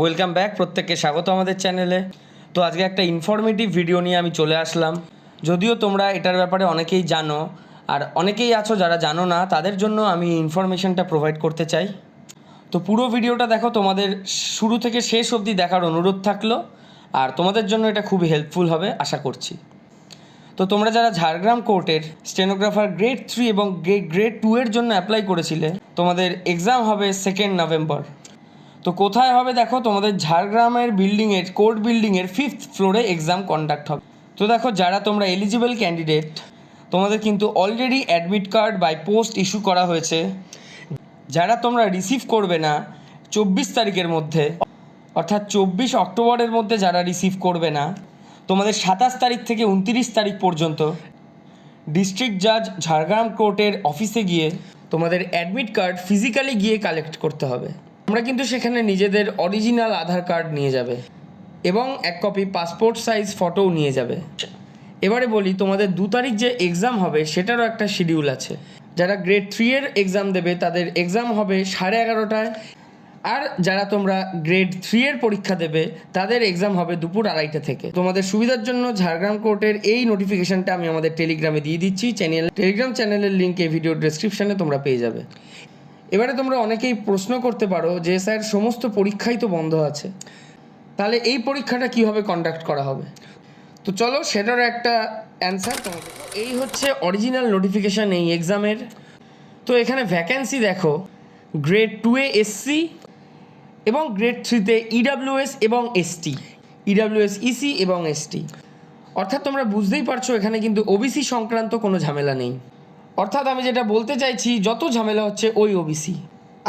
Welcome back প্রত্যেককে স্বাগত আমাদের চ্যানেলে তো আজকে একটা ইনফরমেটিভ ভিডিও নিয়ে আমি চলে আসলাম। যদিও তোমরা এটার ব্যাপারে অনেকেই জানো, আর অনেকেই আছো যারা জানো না, তাদের জন্য আমি ইনফরমেশনটা প্রোভাইড করতে চাই। তো পুরো ভিডিওটা দেখো, তোমাদের শুরু থেকে শেষ অবধি দেখার অনুরোধ থাকল, আর তোমাদের জন্য এটা খুবই হেল্পফুল হবে, আশা করছি। তো তোমরা যারা ঝাড়গ্রাম কোর্টের স্টেনোগ্রাফার গ্রেড থ্রি এবং গ্রেড টু এর জন্য অ্যাপ্লাই করেছিলে, তোমাদের এক্সাম হবে সেকেন্ড নভেম্বর তো কোথায় হবে দেখো, তোমাদের ঝাড়গ্রামের বিল্ডিংয়ের কোর্ট বিল্ডিংয়ের ফিফথ ফ্লোরে এক্সাম কন্ডাক্ট হবে। তো দেখো, যারা তোমরা এলিজিবল ক্যান্ডিডেট তোমাদের কিন্তু already admit card by post issue করা হয়েছে। যারা তোমরা রিসিভ করবে না, চব্বিশ তারিখের মধ্যে, অর্থাৎ চব্বিশ অক্টোবরের মধ্যে যারা রিসিভ করবে না, তোমাদের সাতাশ তারিখ থেকে উনতিরিশ তারিখ পর্যন্ত ডিস্ট্রিক্ট জাজ ঝাড়গ্রাম কোর্টের অফিসে গিয়ে তোমাদের অ্যাডমিট কার্ড ফিজিক্যালি গিয়ে কালেক্ট করতে হবে। তোমরা কিন্তু সেখানে নিজেদের অরিজিনাল আধার কার্ড নিয়ে যাবে এবং এক কপি পাসপোর্ট সাইজ ফটোও নিয়ে যাবে। এবারে বলি, তোমাদের দু তারিখ যে এক্সাম হবে সেটারও একটা শিডিউল আছে। যারা গ্রেড থ্রি এর এক্সাম দেবে, তাদের এক্সাম হবে সাড়ে এগারোটায়। আর যারা তোমরা গ্রেড থ্রি এর পরীক্ষা দেবে, তাদের এক্সাম হবে দুপুর আড়াইটা থেকে। তোমাদের সুবিধার জন্য ঝাড়গ্রাম কোর্টের এই নোটিফিকেশনটা আমি আমাদের টেলিগ্রামে দিয়ে দিচ্ছি। চ্যানেল টেলিগ্রাম চ্যানেলের লিঙ্ক এই ভিডিও ডেসক্রিপশনে তোমরা পেয়ে যাবে। এবারে তোমরা অনেকেই প্রশ্ন করতে পারো যে, স্যার, সমস্ত পরীক্ষাই তো বন্ধ আছে। তাহলে এই পরীক্ষাটা কীভাবে কন্ডাক্ট করা হবে? তো চলো সেটার একটা অ্যান্সার তোমাকে এই হচ্ছে অরিজিনাল নোটিফিকেশান এই এক্সামের তো এখানে ভ্যাকেন্সি দেখো গ্রেড টু এ এসসি এবং গ্রেড থ্রিতে ইডাব্লিউএস এবং এসটি ইডাব্লিউএস ইসি এবং এসটি অর্থাৎ তোমরা বুঝতেই পারছ, এখানে কিন্তু ওবিসি সংক্রান্ত কোনো ঝামেলা নেই। অর্থাৎ আমি যেটা বলতে চাইছি, যত ঝামেলা হচ্ছে ওই ওবিসি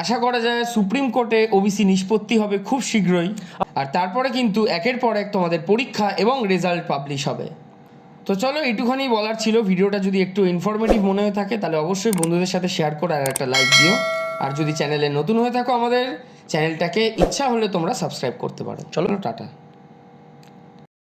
আশা করা যায় সুপ্রিম কোর্টে ওবিসি নিষ্পত্তি হবে খুব শীঘ্রই। আর তারপরে কিন্তু একের পর এক তোমাদের পরীক্ষা এবং রেজাল্ট পাবলিশ হবে। তো চলো এইটুখানি বলার ছিল। ভিডিওটা যদি একটু ইনফরমেটিভ মনে হয়ে থাকে, তাহলে অবশ্যই বন্ধুদের সাথে শেয়ার করে আর একটা লাইক দিও। আর যদি চ্যানেলে নতুন হয়ে থাকো আমাদের চ্যানেলটাকে ইচ্ছা হলে তোমরা সাবস্ক্রাইব করতে পারো। চলো, টাটা।